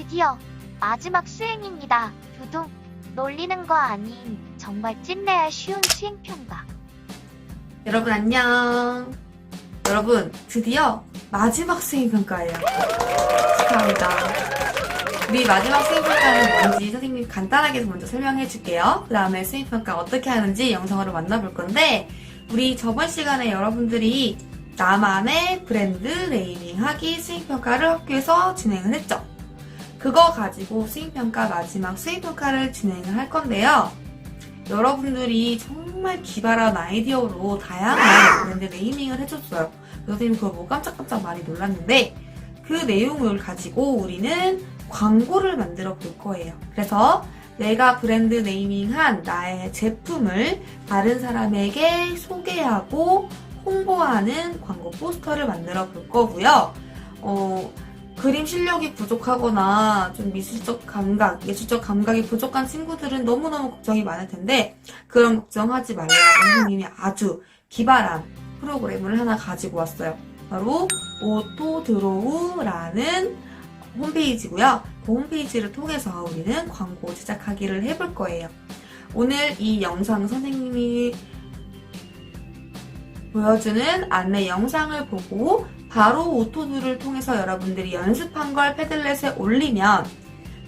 드디어 마지막 수행입니다. 두둥. 놀리는 거 아닌 정말 찐내야 쉬운 수행 평가. 여러분 안녕. 여러분 드디어 마지막 수행 평가예요. 축하합니다. 우리 마지막 수행평가는 뭔지 선생님이 간단하게 먼저 설명해 줄게요. 그 다음에 수행평가 어떻게 하는지 영상으로 만나볼 건데 우리 저번 시간에 여러분들이 나만의 브랜드 네이밍 하기 수행평가를 학교에서 진행을 했죠. 그거 가지고 수행평가 마지막 수행평가를 진행을 할 건데요. 여러분들이 정말 기발한 아이디어로 다양한 브랜드 네이밍을 해줬어요. 선생님 그거 보고 깜짝깜짝 많이 놀랐는데 그 내용을 가지고 우리는 광고를 만들어 볼 거예요. 그래서 내가 브랜드 네이밍한 나의 제품을 다른 사람에게 소개하고 홍보하는 광고 포스터를 만들어 볼 거고요. 어, 그림 실력이 부족하거나 좀 미술적 감각, 예술적 감각이 부족한 친구들은 너무너무 걱정이 많을 텐데 그런 걱정하지 말라고 선생님이 아주 기발한 프로그램을 하나 가지고 왔어요. 바로 오토 드로우라는 홈페이지고요. 그 홈페이지를 통해서 우리는 광고 제작하기를 해볼 거예요. 오늘 이 영상 선생님이 보여주는 안내 영상을 보고 바로 오토드를 통해서 여러분들이 연습한 걸 패들렛에 올리면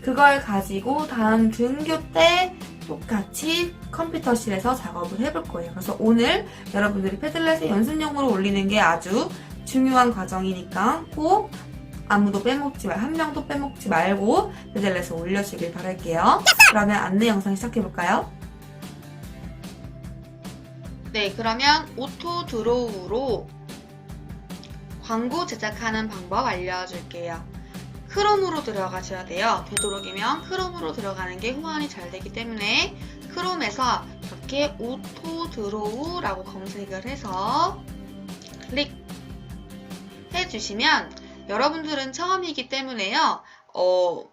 그걸 가지고 다음 등교 때 똑같이 컴퓨터실에서 작업을 해볼 거예요. 그래서 오늘 여러분들이 패들렛에 연습용으로 올리는 게 아주 중요한 과정이니까 꼭 아무도 빼먹지 말, 한 명도 빼먹지 말고 패들렛에 올려주길 바랄게요. 그러면 안내 영상 시작해볼까요? 네, 그러면 오토 드로우로 광고 제작하는 방법 알려줄게요. 크롬으로 들어가셔야 돼요. 되도록이면 크롬으로 들어가는 게 호환이 잘 되기 때문에 크롬에서 이렇게 오토 드로우라고 검색을 해서 클릭 해 주시면 여러분들은 처음이기 때문에요. 어,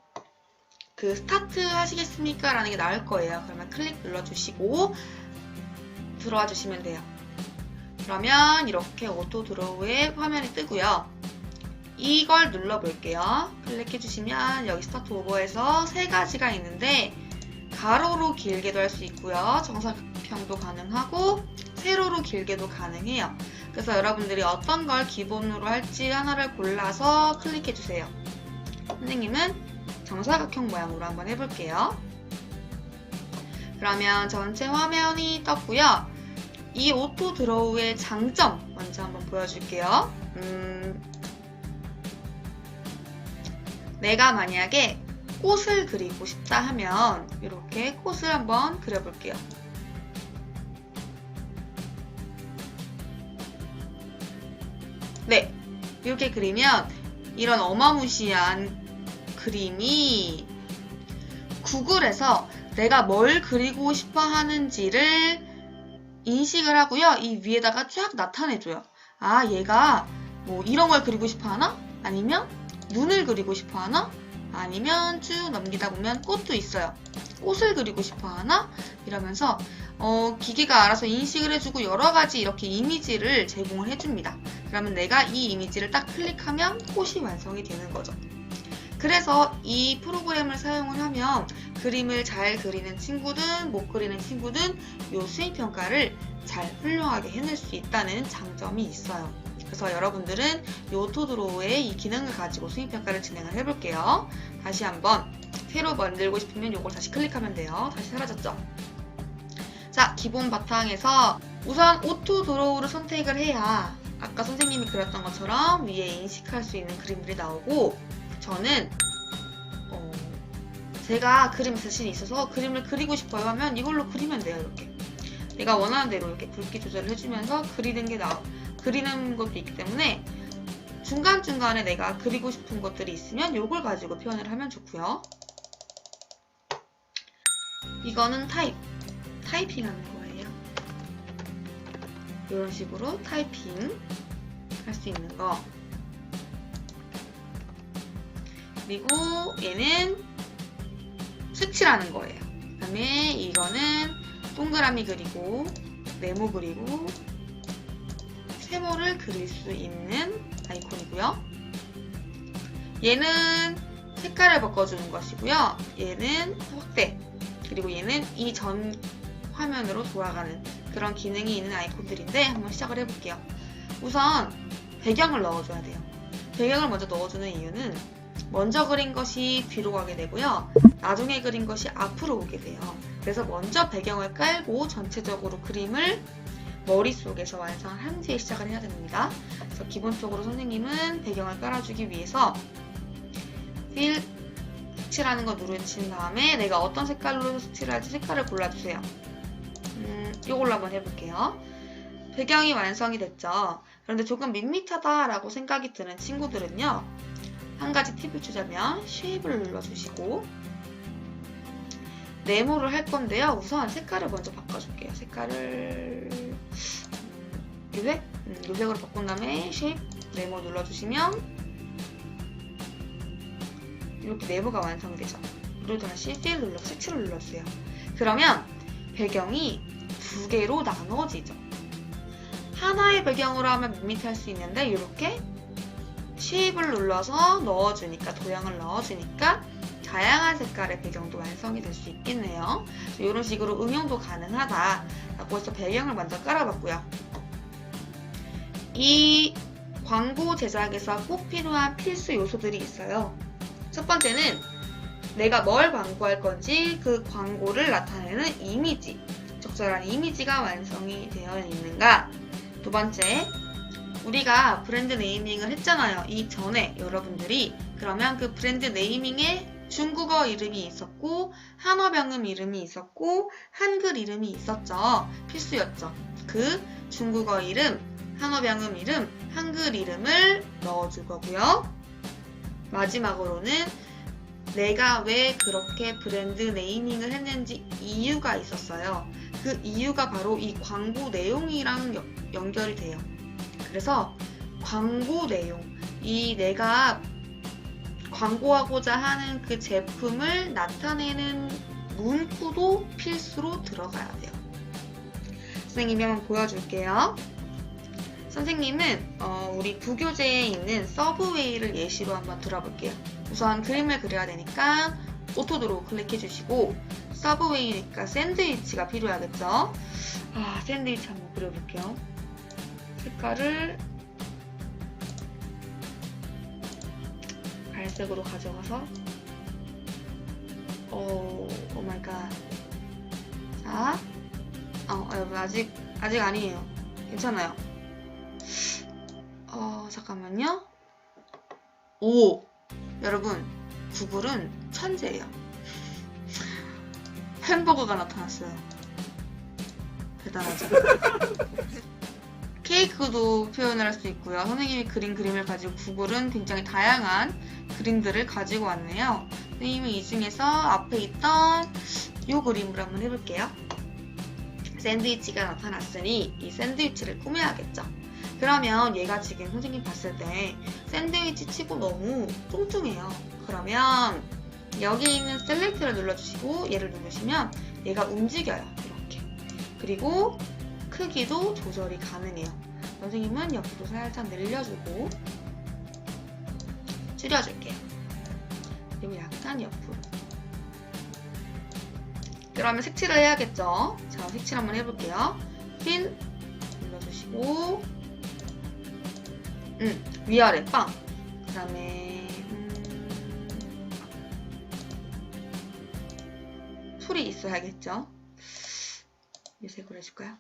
그 스타트 하시겠습니까? 라는 게 나올 거예요. 그러면 클릭 눌러주시고 들어와 주시면 돼요. 그러면 이렇게 오토 드로우의 화면이 뜨고요. 이걸 눌러볼게요. 클릭해 주시면 여기 스타트 오버에서 세 가지가 있는데 가로로 길게도 할 수 있고요. 정사각형도 가능하고 세로로 길게도 가능해요. 그래서 여러분들이 어떤 걸 기본으로 할지 하나를 골라서 클릭해 주세요. 선생님은 정사각형 모양으로 한번 해볼게요. 그러면 전체 화면이 떴고요. 이 오토 드로우의 장점 먼저 한번 보여줄게요. 음, 내가 만약에 꽃을 그리고 싶다 하면 이렇게 꽃을 한번 그려볼게요. 네, 이렇게 그리면 이런 어마무시한 그림이 구글에서 내가 뭘 그리고 싶어 하는지를 인식을 하고요. 이 위에다가 쫙 나타내줘요. 아, 얘가 뭐 이런 걸 그리고 싶어 하나? 아니면 눈을 그리고 싶어 하나? 아니면 쭉 넘기다 보면 꽃도 있어요. 꽃을 그리고 싶어 하나? 이러면서 어, 기계가 알아서 인식을 해주고 여러 가지 이렇게 이미지를 제공을 해줍니다. 그러면 내가 이 이미지를 딱 클릭하면 꽃이 완성이 되는 거죠. 그래서 이 프로그램을 사용을 하면 그림을 잘 그리는 친구든 못 그리는 친구든 이 수행평가를 잘 훌륭하게 해낼 수 있다는 장점이 있어요. 그래서 여러분들은 이 오토드로우의 이 기능을 가지고 수행평가를 진행을 해볼게요. 다시 한번 새로 만들고 싶으면 이걸 다시 클릭하면 돼요. 다시 사라졌죠? 자, 기본 바탕에서 우선 오토드로우를 선택을 해야 아까 선생님이 그렸던 것처럼 위에 인식할 수 있는 그림들이 나오고 저는 어, 제가 그림 자신이 있어서 그림을 그리고 싶어요 하면 이걸로 그리면 돼요 이렇게. 내가 원하는 대로 이렇게 굵기 조절을 해주면서 그리는 게 나, 그리는 것도 있기 때문에 중간중간에 내가 그리고 싶은 것들이 있으면 이걸 가지고 표현을 하면 좋고요. 이거는 타입 타이핑 하는 거예요. 이런 식으로 타이핑 할 수 있는 거 그리고 얘는 수치라는 거예요. 그 다음에 이거는 동그라미 그리고 네모 그리고 세모를 그릴 수 있는 아이콘이고요. 얘는 색깔을 바꿔주는 것이고요. 얘는 확대 그리고 얘는 이전 화면으로 돌아가는 그런 기능이 있는 아이콘들인데 한번 시작을 해볼게요. 우선 배경을 넣어줘야 돼요. 배경을 먼저 넣어주는 이유는 먼저 그린 것이 뒤로 가게 되고요. 나중에 그린 것이 앞으로 오게 돼요. 그래서 먼저 배경을 깔고 전체적으로 그림을 머릿속에서 완성한 뒤에 시작을 해야 됩니다. 그래서 기본적으로 선생님은 배경을 깔아주기 위해서 필 색칠하는 거 누르신 다음에 내가 어떤 색깔로 색칠할지 색깔을 골라주세요. 음, 이걸로 한번 해볼게요. 배경이 완성이 됐죠. 그런데 조금 밋밋하다라고 생각이 드는 친구들은요. 한 가지 팁을 주자면 쉐입을 눌러주시고 네모를 할 건데요. 우선 색깔을 먼저 바꿔줄게요. 색깔을 요색? 음, 요색으로 바꾼 다음에 쉐입 네모 눌러주시면 이렇게 네모가 완성되죠. 그리고 다시 필 눌러 색칠을 눌러주세요. 그러면 배경이 두 개로 나눠지죠. 하나의 배경으로 하면 밋밋할 수 있는데 이렇게 쉐입을 눌러서 넣어주니까 도형을 넣어주니까 다양한 색깔의 배경도 완성이 될 수 있겠네요. 이런 식으로 응용도 가능하다라고 해서 배경을 먼저 깔아봤고요. 이 광고 제작에서 꼭 필요한 필수 요소들이 있어요. 첫 번째는 내가 뭘 광고할 건지 그 광고를 나타내는 이미지, 적절한 이미지가 완성이 되어 있는가. 두 번째, 우리가 브랜드 네이밍을 했잖아요. 이 전에 여러분들이 그러면 그 브랜드 네이밍에 중국어 이름이 있었고 한어 병음 이름이 있었고 한글 이름이 있었죠. 필수였죠. 그 중국어 이름, 한어 병음 이름, 한글 이름을 넣어줄 거고요. 마지막으로는 내가 왜 그렇게 브랜드 네이밍을 했는지 이유가 있었어요. 그 이유가 바로 이 광고 내용이랑 여- 연결이 돼요. 그래서 광고 내용, 이 내가 광고하고자 하는 그 제품을 나타내는 문구도 필수로 들어가야 돼요. 선생님이 한번 보여줄게요. 선생님은 어, 우리 부교재에 있는 서브웨이를 예시로 한번 들어볼게요. 우선 그림을 그려야 되니까 오토드로 클릭해 주시고 서브웨이니까 샌드위치가 필요하겠죠. 아 샌드위치 한번 그려볼게요. 색깔을 갈색으로 가져가서 오, 오 마이 갓. 자, 어, 여러분 아직 아직 아니에요. 괜찮아요. 어, 잠깐만요. 오, 여러분 구글은 천재예요. 햄버거가 나타났어요. 대단하죠. 케이크도 표현을 할 수 있고요. 선생님이 그린 그림을 가지고 구글은 굉장히 다양한 그림들을 가지고 왔네요. 선생님이 이 중에서 앞에 있던 이 그림을 한번 해볼게요. 샌드위치가 나타났으니 이 샌드위치를 꾸며야겠죠. 그러면 얘가 지금 선생님 봤을 때 샌드위치 치고 너무 뚱뚱해요. 그러면 여기 있는 셀렉트를 눌러주시고 얘를 누르시면 얘가 움직여요. 이렇게. 그리고 크기도 조절이 가능해요. 선생님은 옆으로 살짝 늘려주고 줄여줄게요. 그리고 약간 옆으로. 그러면 색칠을 해야겠죠? 자, 색칠 한번 해볼게요. 필 눌러주시고 음, 위아래 빵. 그 다음에 음, 풀이 있어야겠죠? 이 색으로 해줄까요?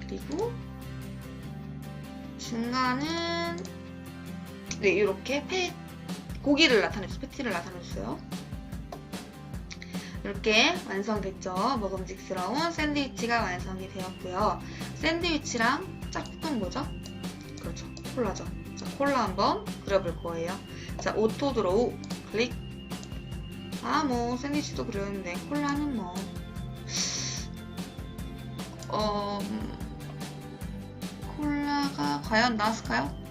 그리고 중간은 네 이렇게 패 고기를 나타냈어요. 패티를 나타냈어요. 이렇게 완성됐죠. 먹음직스러운 샌드위치가 완성이 되었고요. 샌드위치랑 짝꿍 뭐죠? 그렇죠. 콜라죠. 자, 콜라 한번 그려볼 거예요. 자, 오토 드로우 클릭. 아, 뭐 샌드위치도 그렸는데 콜라는 뭐 어, 음, 콜라가 과연 나왔을까요?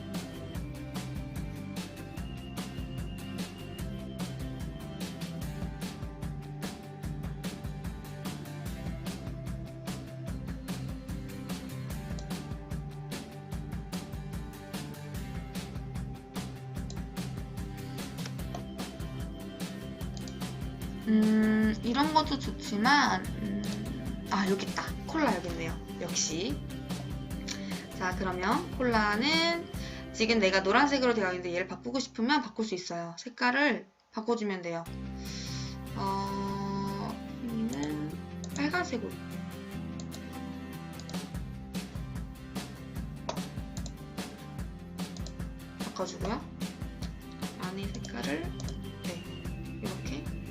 음, 이런 것도 좋지만, 음, 아, 여기 있다. 콜라 여기 있네요. 역시. 자, 그러면 콜라는 지금 내가 노란색으로 되어 있는데 얘를 바꾸고 싶으면 바꿀 수 있어요. 색깔을 바꿔주면 돼요. 어, 여기는 빨간색으로. 바꿔주고요. 안에 색깔을 네 이렇게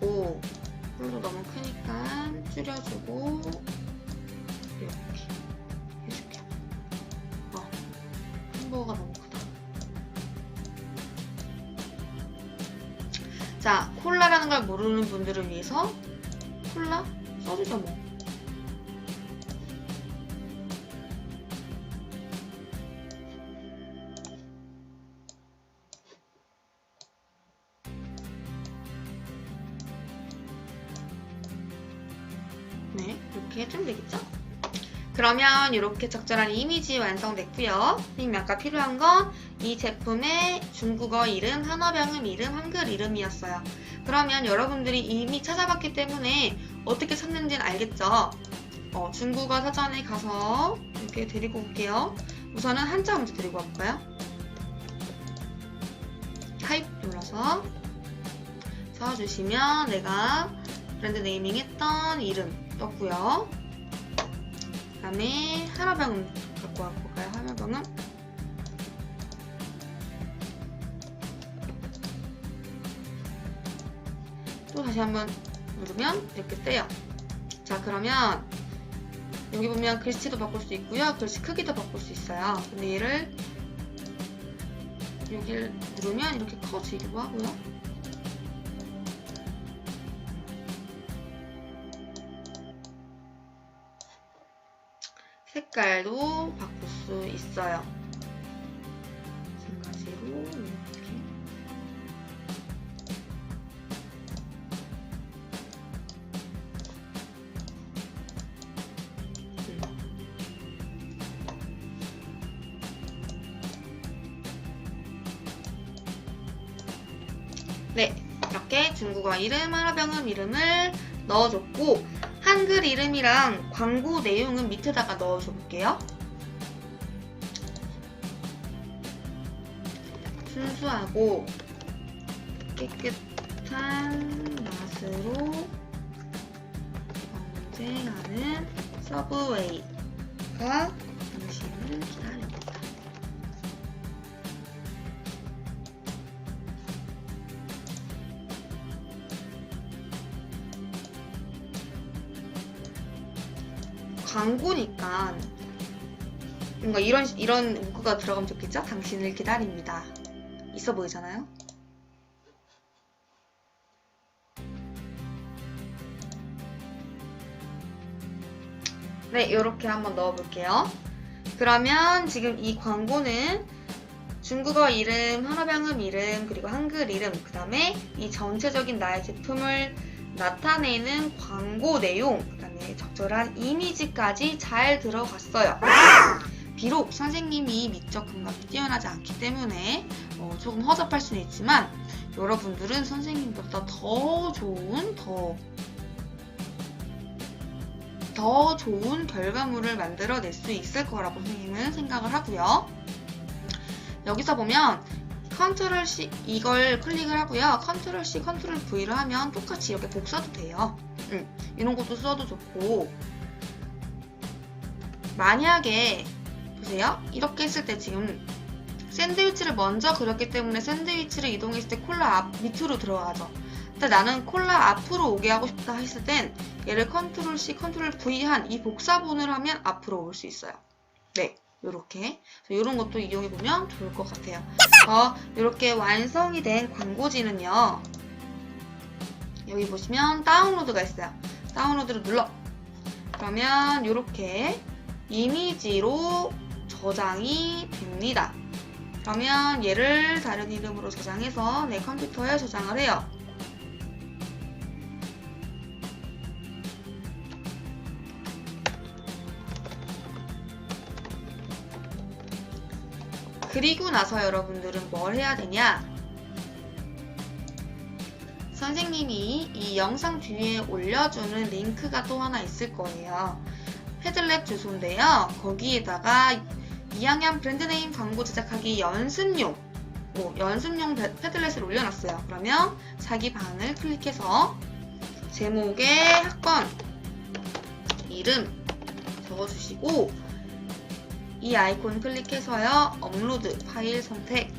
콜라를 해주고 콜도 너무 크니까 줄여주고 이렇게 해줄게요. 어, 햄버거가 너무 크다. 자, 콜라라는 걸 모르는 분들을 위해서 콜라 써주죠 뭐. 되겠죠? 그러면 이렇게 적절한 이미지 완성됐고요. 선생님이 아까 필요한 건 이 제품의 중국어 이름, 한어병음 이름, 한글 이름이었어요. 그러면 여러분들이 이미 찾아봤기 때문에 어떻게 찾는지는 알겠죠? 어, 중국어 사전에 가서 이렇게 데리고 올게요. 우선은 한자 먼저 데리고 와볼까요? 타입 눌러서 써주시면 내가 브랜드 네이밍 했던 이름 떴고요. 그 다음에 한화병 갖고 와볼까요? 한화병은 또 다시 한번 누르면 이렇게 뜨요. 자 그러면 여기 보면 글씨도 바꿀 수 있고요. 글씨 크기도 바꿀 수 있어요. 근데 얘를 여기를 누르면 이렇게 커지기도 하고요. 색깔도 바꿀 수 있어요. 마찬가지로 이렇게 네, 이렇게 중국어 이름, 한화병음 이름을 넣어줬고 한글 이름이랑 광고 내용은 밑에다가 넣어줘 볼게요. 순수하고 깨끗한 맛으로 경쟁하는 서브웨이가 당신을 기다립 광고니까 뭔가 이런 이런 문구가 들어가면 좋겠죠? 당신을 기다립니다. 있어 보이잖아요? 네, 이렇게 한번 넣어볼게요. 그러면 지금 이 광고는 중국어 이름, 한화병음 이름, 그리고 한글 이름, 그 다음에 이 전체적인 나의 제품을 나타내는 광고 내용, 그 다음에 적절한 이미지까지 잘 들어갔어요. 비록 선생님이 미적 감각이 뛰어나지 않기 때문에 어, 조금 허접할 수는 있지만 여러분들은 선생님보다 더 좋은, 더, 더 좋은 결과물을 만들어낼 수 있을 거라고 선생님은 생각을 하고요. 여기서 보면 컨트롤 C 이걸 클릭을 하고요. 컨트롤 C, 컨트롤 V를 하면 똑같이 이렇게 복사도 돼요. 음, 이런 것도 써도 좋고 만약에 보세요. 이렇게 했을 때 지금 샌드위치를 먼저 그렸기 때문에 샌드위치를 이동했을 때 콜라 앞 밑으로 들어가죠. 근데 나는 콜라 앞으로 오게 하고 싶다 했을 땐 얘를 컨트롤 C, 컨트롤 V 한 이 복사본을 하면 앞으로 올 수 있어요. 네. 요렇게 이런 것도 이용해 보면 좋을 것 같아요. 어, 이렇게 완성이 된 광고지는요. 여기 보시면 다운로드가 있어요. 다운로드를 눌러. 그러면 이렇게 이미지로 저장이 됩니다. 그러면 얘를 다른 이름으로 저장해서 내 컴퓨터에 저장을 해요. 그리고 나서 여러분들은 뭘 해야 되냐? 선생님이 이 영상 뒤에 올려주는 링크가 또 하나 있을 거예요. 패들렛 주소인데요. 거기에다가 2학년 브랜드네임 광고 제작하기 연습용 뭐, 연습용 패- 패들렛을 올려놨어요. 그러면 자기 방을 클릭해서 제목에 학번 이름 적어주시고 이 아이콘 클릭해서요. 업로드 파일 선택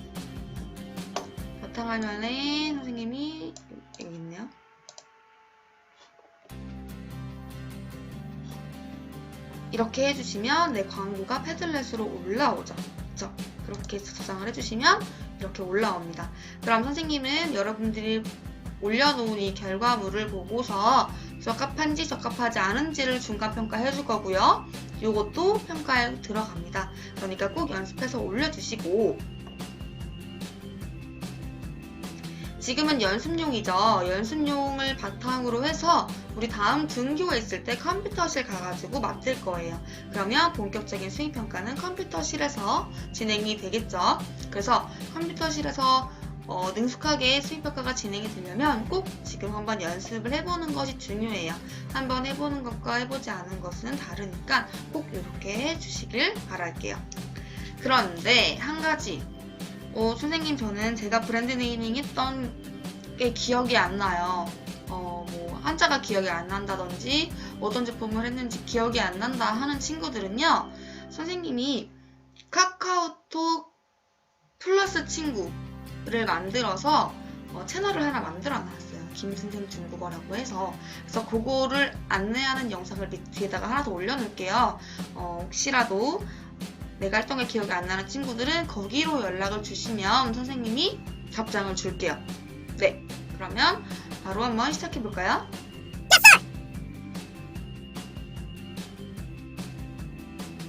바탕화면에 선생님이 여기 있네요. 이렇게 해주시면 내 광고가 패들렛으로 올라오죠. 그쵸? 그렇게 저장을 해주시면 이렇게 올라옵니다. 그럼 선생님은 여러분들이 올려놓은 이 결과물을 보고서 적합한지 적합하지 않은지를 중간평가 해줄 거고요. 이것도 평가에 들어갑니다. 그러니까 꼭 연습해서 올려주시고 지금은 연습용이죠. 연습용을 바탕으로 해서 우리 다음 등교가 있을 때 컴퓨터실 가가지고 맡을 거예요. 그러면 본격적인 수행평가는 컴퓨터실에서 진행이 되겠죠. 그래서 컴퓨터실에서 어, 능숙하게 수행평가가 진행이 되려면 꼭 지금 한번 연습을 해보는 것이 중요해요. 한번 해보는 것과 해보지 않은 것은 다르니까 꼭 이렇게 해주시길 바랄게요. 그런데 한 가지 어, 선생님 저는 제가 브랜드 네이밍 했던 게 기억이 안 나요. 어, 뭐 한자가 기억이 안 난다든지 어떤 제품을 했는지 기억이 안 난다 하는 친구들은요. 선생님이 카카오톡 플러스 친구를 만들어서 어, 채널을 하나 만들어 놨어요. 김선생 중국어라고 해서 그래서 그거를 안내하는 영상을 밑- 뒤에다가 하나 더 올려놓을게요. 어, 혹시라도 내가 활동에 기억이 안 나는 친구들은 거기로 연락을 주시면 선생님이 답장을 줄게요. 네, 그러면 바로 한번 시작해 볼까요?